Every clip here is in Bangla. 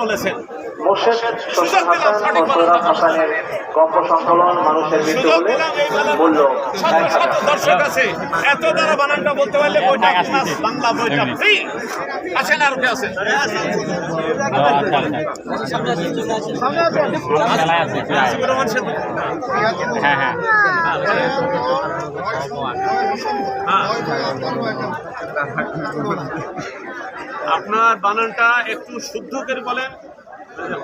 বলেছেন। হাসানের গল্প সংকলন মানুষের মৃত্যু হলে মূল্য দর্শক আছে। এত দ্বারা বানানটা বলতে পারলে বইটা ক্লাস বাংলা বইটা ফ্রি আসেন আর কে আছে আসিফুর রহমান সেতু। হ্যাঁ। হ্যাঁ। হ্যাঁ। আপনার বানানটা একটু শুদ্ধ করে বলেন।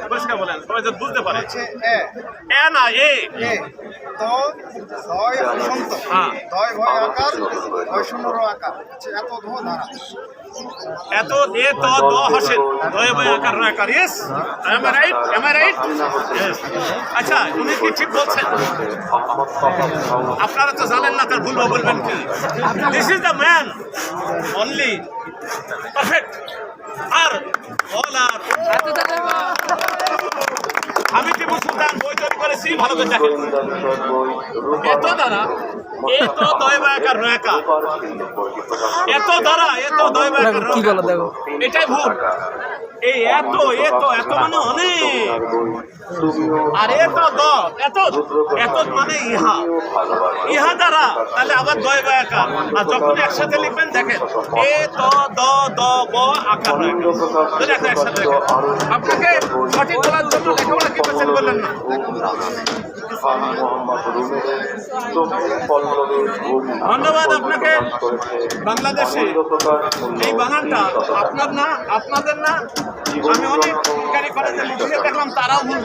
পরিষ্কার বলেন সবাই যাতে বুঝতে পারে। এ। না এ। হ্যাঁ। দয় ভয় আকার ভয় শূন্য আকার এত ধো ধারা। এত এ তো দ হাসেন। দয় বয় আকার আকার। Yes am I right am I right আচ্ছা উনি কি ঠিক বলছেন? আপনারা তো জানেন না তার ভুল বলবেন কি। This is the man only perfect R all আর আমি টিপু সুলতান বই তৈরি করেছি ভালো করে দেখেন এত দ্বারা এত দয় বায়াকার রয়াকা। এত দ্বারা এত দয় বায়াকার কি বলো দেখো। এটাই ভুল। এই এত এত এত মানে অনেক। আর এত এত এত মানে ইহা। ইহা দ্বারা তাহলে আবার দয় বায়াকার আর যখন একসাথে লিখবেন, দেখেন, এ, ত, দ দ, ব আকার একসাথে আপনাকে সঠিক বলার জন্য লেখাপড়া কি বললেন না? ধন্যবাদ আপনাকে। বাংলাদেশে এই বানানটা আপনার না, আপনাদের না। আমি অনেক দেখলাম, তারাও ভুল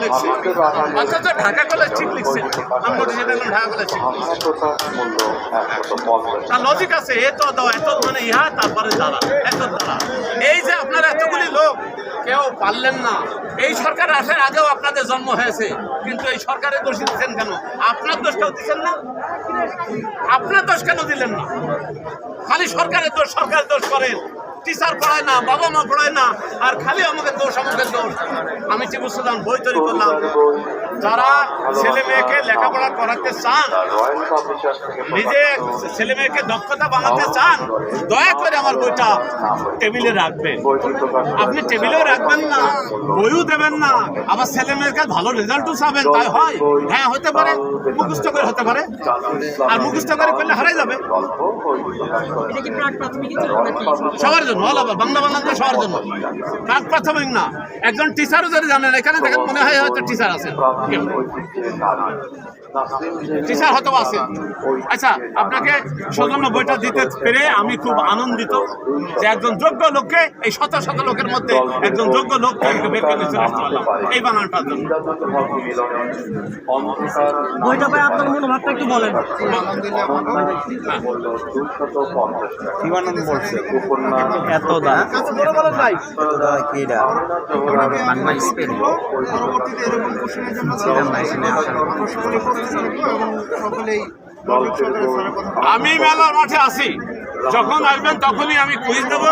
অথচ ঢাকা কলেজ লিখছে আমি নোটিশে দেখলাম ঢাকা কলেজ লজিক আছে, এ তো দাও এত মানে ইহা, তারপরে এত এই যে আপনারা এতগুলি লোক, কেউ পারলেন না। এই সরকার আসার আগেও আপনাদের জন্ম হয়েছে, কিন্তু এই সরকারের দোষী দিচ্ছেন কেন? আপনার দোষ দোষটাও দিচ্ছেন না? আপনার দোষ কেন দিলেন না? খালি সরকারের দোষ সরকার দোষ করেন। টিচার পড়ায় না বাবা মা পড়ায় না আর খালি আমাকে দোষ আমাকে দোষ। আমি সুলতান বই তৈরি করলাম। যারা ছেলে মেয়েকে লেখাপড়া করাতে চান নিজে ছেলে মেয়েকে দক্ষতা বানাতে চান দয়া করে আমার বইটা টেবিলে রাখবেন। আপনি টেবিলেও রাখবেন না বইও দেবেন না। আবার ছেলে মেয়েকে ভালো রেজাল্টও চাবেন তাই হয়। হ্যাঁ হতে পারে মুখস্থ করে হতে পারে। আর মুখস্থ করে করলে হারাই যাবে। সবার জন্য। অল ওভার বাংলা সবার জন্য। প্রাক প্রাথমিক না একজন টিচারও যদি জানেন এখানে দেখেন মনে হয় হয়তো টিচার আছেন। টিচার হয়তো আছেন। আচ্ছা আপনাকে সজন্য বইটা দিতে পেরে আমি খুব আনন্দিত যে একজন যোগ্য লোককে এই শত শত লোকের মধ্যে একজন যোগ্য লোককে বের করে চলে আসতে পারলাম। এই বানানটার জন্য বইটা ভাই আপনার মনোভাবটা একটু বলেন। এত আমি মেলার মাঠে আসি যখন আসবেন তখনই আমি কুইজ দেবো।